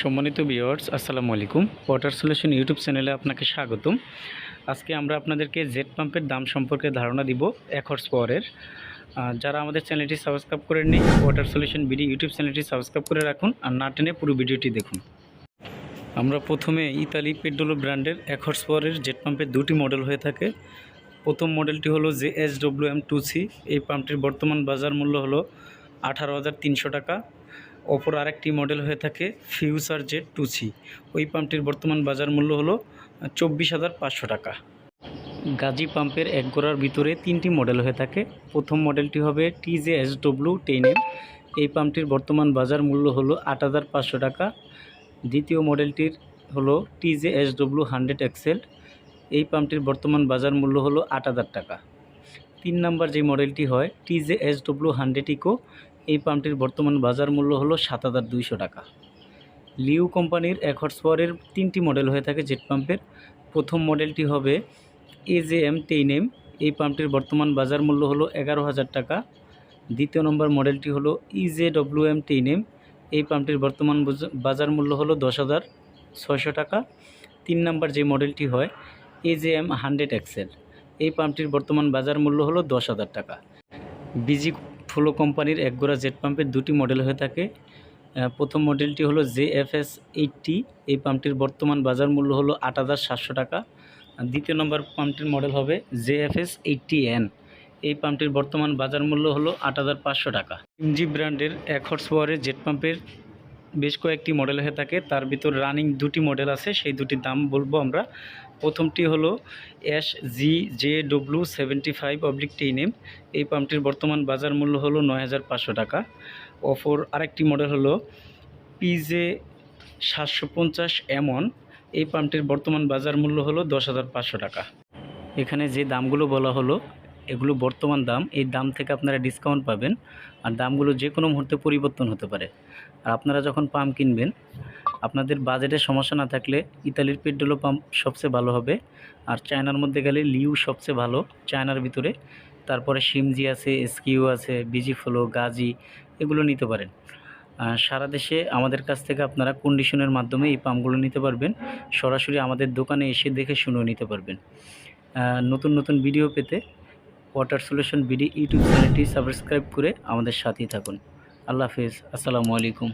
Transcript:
সম্মানিত ভিউয়ার্স, আসসালামু আলাইকুম। ওয়াটার সলিউশন ইউটিউব চ্যানেলে আপনাকে স্বাগতম। আজকে আমরা আপনাদেরকে জেট পাম্পের দাম সম্পর্কে ধারণা দিব এক হর্স পাওয়ারের যারা আমাদের চ্যানেলটি সাবস্ক্রাইব করেননি ওয়াটার সলিউশন বিডি ইউটিউব চ্যানেলটি সাবস্ক্রাইব করে রাখুন আর না টেনে পুরো ভিডিওটি দেখুন। আমরা প্রথমে ইতালি পেড্রোলো ব্র্যান্ডের এক হর্স পাওয়ারের জেট পাম্পের দুটি মডেল হয়ে থাকে। প্রথম মডেলটি হলো J S W M two C এই পাম্পটির বর্তমান বাজার মূল্য হলো আঠারো হাজার তিনশো টাকা। অপর আরেকটি মডেল হয়ে থাকে ফিউচার জেট টু সি ওই পাম্পটির বর্তমান বাজার মূল্য হলো চব্বিশ হাজার পাঁচশো টাকা। গাজী পাম্পের এক গোড়ার ভিতরে তিনটি মডেল হয়ে থাকে। প্রথম মডেলটি হবে TJ S W ten M এই পাম্পটির বর্তমান বাজার মূল্য হলো আট হাজার পাঁচশো টাকা। দ্বিতীয় মডেলটির হলো TJ S W hundred XL এই পাম্পটির বর্তমান বাজার মূল্য হলো আট হাজার টাকা। তিন নাম্বার যে মডেলটি হয় TJ S W hundred eco এই পাম্পটির বর্তমান বাজার মূল্য হলো সাত হাজার দুইশো টাকা। লিউ কোম্পানির এক হর্স পাওয়ারের তিনটি মডেল হয়ে থাকে জেট পাম্পের। প্রথম মডেলটি হবে এজে এম টেন এম এই পাম্পটির বর্তমান বাজার মূল্য হলো এগারো হাজার টাকা। দ্বিতীয় নম্বর মডেলটি হলো EJ W M ten M এই পাম্পটির বর্তমান বাজার মূল্য হলো দশ হাজার ছয়শো টাকা। তিন নম্বর যে মডেলটি হয় এজে এম হান্ড্রেড এক্সেল এই পাম্পটির বর্তমান বাজার মূল্য হলো দশ হাজার টাকা। বিজি ফ্লো কোম্পানির একগোড়া জেট পাম্পের দুটি মডেল হয়ে থাকে। প্রথম মডেলটি হলো জে এফ এস এইটটি। এই পাম্পটির বর্তমান বাজার মূল্য হলো আট হাজার সাতশো টাকা। দ্বিতীয় নম্বর পাম্পটির মডেল হবে J F S eighty N. এই পাম্পটির বর্তমান বাজার মূল্য হলো আট হাজার পাঁচশো টাকা। ইঞ্জি ব্র্যান্ডের এক হর্স পাওয়ারের জেট পাম্পের বেশ কয়েকটি মডেল হয়ে থাকে। তার ভিতর রানিং দুটি মডেল আছে, সেই দুটির দাম বলব আমরা। প্রথমটি হলো S G J W seventy five oblique ten M এই পাম্পটির বর্তমান বাজার মূল্য হলো নয় হাজার পাঁচশো টাকা। অফর আরেকটি মডেল হলো পিজে সাতশো পঞ্চাশ এমন এই পাম্পটির বর্তমান বাজার মূল্য হলো দশ হাজার পাঁচশো টাকা। এখানে যে দামগুলো বলা হলো এগুলো বর্তমান দাম, এই দাম থেকে আপনারা ডিসকাউন্ট পাবেন আর দামগুলো যে কোনো মুহূর্তে পরিবর্তন হতে পারে। আর আপনারা যখন পাম্প কিনবেন, আপনাদের বাজেটের সমস্যা না থাকলে ইতালির পেট্রোলো পাম্প সবচেয়ে ভালো হবে আর চায়নার মধ্যে গেলে লিউ সবচেয়ে ভালো। চায়নার ভিতরে তারপরে সিমজি আছে, এসকিউ আছে বিজি ফ্লো গাজি, এগুলো নিতে পারেন। সারা দেশে আমাদের কাছ থেকে আপনারা কন্ডিশনের মাধ্যমে এই পাম্পগুলো নিতে পারবেন। সরাসরি আমাদের দোকানে এসে দেখে শুনেও নিতে পারবেন। নতুন নতুন ভিডিও পেতে ওয়াটার সলিউশন বিডি ইউটিউব চ্যানেলটি সাবস্ক্রাইব করে আমাদের সাথেই থাকুন। আল্লাহ হাফিজ। আসসালামু আলাইকুম।